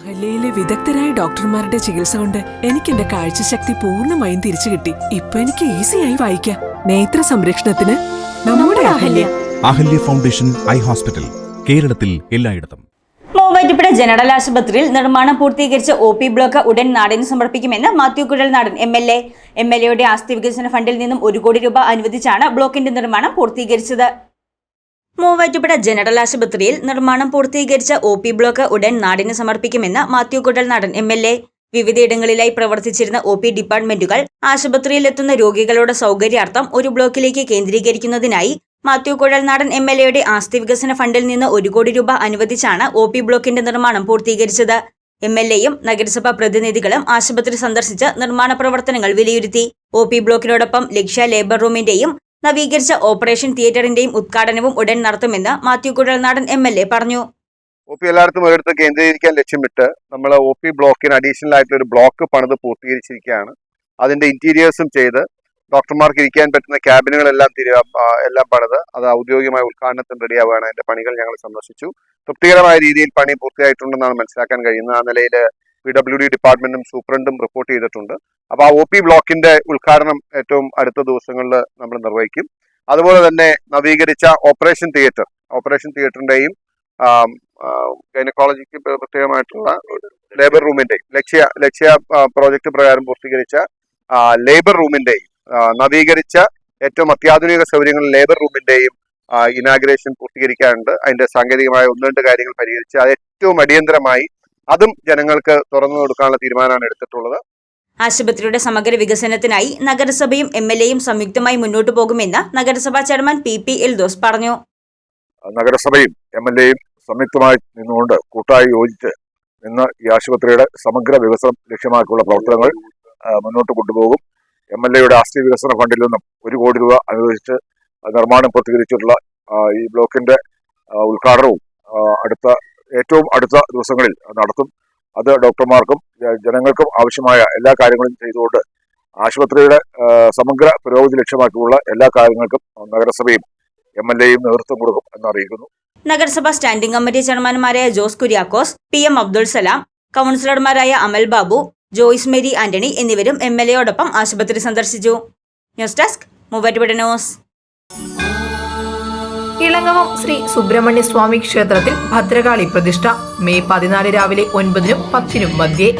അഹല്യയിലെ വിദഗ്ധരായ ഡോക്ടർമാരുടെ ചികിത്സ കൊണ്ട് എനിക്ക് എന്റെ കാഴ്ചശക്തി പൂർണമായും തിരിച്ചു കിട്ടി. ഇപ്പൊ എനിക്ക് ഈസിയായി വായിക്കാം. നേത്ര സംരക്ഷണത്തിന് നമ്മുടെ Ahalya. Ahalya foundation eye hospital കേരളത്തിൽ എല്ലായിടത്തും. മൂവാറ്റുപുഴ ജനറൽ ആശുപത്രിയിൽ നിർമ്മാണം പൂർത്തീകരിച്ച ഒ പി ബ്ലോക്ക് ഉടൻ നാടിന് സമർപ്പിക്കുമെന്ന് Mathew Kuzhalnadan M L A. M L എയുടെ ആസ്തി വികസന ഫണ്ടിൽ നിന്നും ഒരു കോടി രൂപ അനുവദിച്ചാണ് ബ്ലോക്കിന്റെ നിർമ്മാണം പൂർത്തീകരിച്ചത്. മൂവാറ്റുപുഴ ജനറൽ ആശുപത്രിയിൽ നിർമ്മാണം പൂർത്തീകരിച്ച ഒ പി ബ്ലോക്ക് ഉടൻ നാടിന് സമർപ്പിക്കുമെന്ന് Mathew Kuzhalnadan M L A. വിവിധയിടങ്ങളിലായി പ്രവർത്തിച്ചിരുന്ന ഒ പി ഡിപ്പാർട്ട്മെന്റുകൾ ആശുപത്രിയിലെത്തുന്ന രോഗികളുടെ സൗകര്യാർത്ഥം ഒരു ബ്ലോക്കിലേക്ക് കേന്ദ്രീകരിക്കുന്നതിനായി മാത്യു കുഴൽ നാടൻ എം എൽ എയുടെ ആസ്തി വികസന ഫണ്ടിൽ നിന്ന് ഒരു കോടി രൂപ അനുവദിച്ചാണ് ഒ പി ബ്ലോക്കിന്റെ നിർമ്മാണം പൂർത്തീകരിച്ചത്. എം എൽ എയും നഗരസഭാ പ്രതിനിധികളും ആശുപത്രി സന്ദർശിച്ച് നിർമ്മാണ പ്രവർത്തനങ്ങൾ വിലയിരുത്തി. ഒ പി ബ്ലോക്കിനോടൊപ്പം ലക്ഷ്യ ലേബർ റൂമിന്റെയും നവീകരിച്ച ഓപ്പറേഷൻ തിയേറ്ററിന്റെയും ഉദ്ഘാടനവും ഉടൻ നടത്തുമെന്ന് Mathew Kuzhalnadan M L A പറഞ്ഞു. ഒ പി എല്ലായിടത്തും ഒരിടത്ത് കേന്ദ്രീകരിക്കാൻ ലക്ഷ്യമിട്ട് നമ്മൾ ഒ പി ബ്ലോക്കിന് അഡീഷണൽ ആയിട്ടുള്ള ഒരു ബ്ലോക്ക് പണിത് പൂർത്തീകരിച്ചിരിക്കുകയാണ്. അതിന്റെ ഇന്റീരിയേഴ്സും ചെയ്ത് ഡോക്ടർമാർക്ക് ഇരിക്കാൻ പറ്റുന്ന ക്യാബിനുകളെല്ലാം എല്ലാം പണിത് അത് ഔദ്യോഗികമായ ഉദ്ഘാടനത്തിന് റെഡിയാവുകയാണ്. അതിന്റെ പണികൾ ഞങ്ങൾ സന്ദർശിച്ചു. തൃപ്തികരമായ രീതിയിൽ പണി പൂർത്തിയായിട്ടുണ്ടെന്നാണ് മനസ്സിലാക്കാൻ കഴിയുന്നത്. ആ നിലയിൽ പി ഡബ്ല്യു ഡി ഡിപ്പാർട്ട്മെന്റും സൂപ്രണ്ടും റിപ്പോർട്ട് ചെയ്തിട്ടുണ്ട്. അപ്പോൾ ആ ഒ പി ബ്ലോക്കിന്റെ ഉദ്ഘാടനം ഏറ്റവും അടുത്ത ദിവസങ്ങളിൽ നമ്മൾ നിർവഹിക്കും. അതുപോലെ തന്നെ നവീകരിച്ച ഓപ്പറേഷൻ തിയേറ്റർ ഓപ്പറേഷൻ തിയേറ്ററിന്റെയും ഗൈനക്കോളജിക്ക് പ്രത്യേകമായിട്ടുള്ള ലേബർ റൂമിന്റെയും ലക്ഷ്യ ലക്ഷ്യ പ്രോജക്ട് പ്രകാരം പൂർത്തീകരിച്ച ലേബർ റൂമിന്റെയും നവീകരിച്ച ഏറ്റവും അത്യാധുനിക സൗകര്യങ്ങൾ ലേബർ റൂമിന്റെയും ഇനാഗ്രേഷൻ പൂർത്തീകരിക്കാനുണ്ട് അതിന്റെ സാങ്കേതികമായ ഒന്ന് രണ്ട് കാര്യങ്ങൾ പരിഹരിച്ച് അത് ഏറ്റവും അടിയന്തരമായി അതും ജനങ്ങൾക്ക് തുറന്നു കൊടുക്കാനുള്ള തീരുമാനമാണ് എടുത്തിട്ടുള്ളത്. ആശുപത്രിയുടെ സമഗ്ര വികസനത്തിനായി നഗരസഭയും എം എൽ എയും സംയുക്തമായി മുന്നോട്ടു പോകുമെന്ന് നഗരസഭാ ചെയർമാൻ പി പി എൽദോസ് പറഞ്ഞു. നഗരസഭയും എം എൽ എയും സംയുക്തമായി നിന്നുകൊണ്ട് കൂട്ടായി യോജിച്ച് ഇന്ന് ഈ ആശുപത്രിയുടെ സമഗ്ര വികസനം ലക്ഷ്യമാക്കിയുള്ള പ്രവർത്തനങ്ങൾ മുന്നോട്ട് കൊണ്ടുപോകും. എം എൽ എയുടെ ആസ്തി വികസന ഫണ്ടിൽ നിന്നും ഒരു കോടി രൂപ അനുവദിച്ച് നിർമ്മാണം പൂർത്തീകരിച്ചിട്ടുള്ള ഈ ബ്ലോക്കിന്റെ ഉദ്ഘാടനവും അടുത്ത ഏറ്റവും അടുത്ത ദിവസങ്ങളിൽ നടത്തും. അത് ഡോക്ടർമാർക്കും ജനങ്ങൾക്കും ആവശ്യമായ എല്ലാ കാര്യങ്ങളും ചെയ്തുകൊണ്ട് ആശുപത്രിയുടെ സമഗ്ര പുരോഗതി ലക്ഷ്യമാക്കിയുള്ള എല്ലാ കാര്യങ്ങൾക്കും നഗരസഭയും എം എൽ എയും നേതൃത്വം കൊടുക്കും എന്നറിയിക്കുന്നു. നഗരസഭാ സ്റ്റാൻഡിംഗ് കമ്മിറ്റി ചെയർമാൻമാരായ ജോസ് കുര്യാക്കോസ് പി എം അബ്ദുൾ സലാം കൗൺസിലർമാരായ അമൽ ബാബു ജോയിസ് മേരി ആന്റണി എന്നിവരും എം എൽ എയോടൊപ്പം ആശുപത്രി സന്ദർശിച്ചു. News desk Muvattupuzha news. Thiruvarangamam Sree Subrahmanya Swami ക്ഷേത്രത്തിൽ ഭദ്രകാളി പ്രതിഷ്ഠ. മെയ് പതിനാല് രാവിലെ ഒൻപതിനും പത്തിനും മധ്യേ.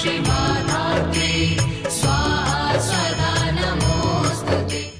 ശിവാന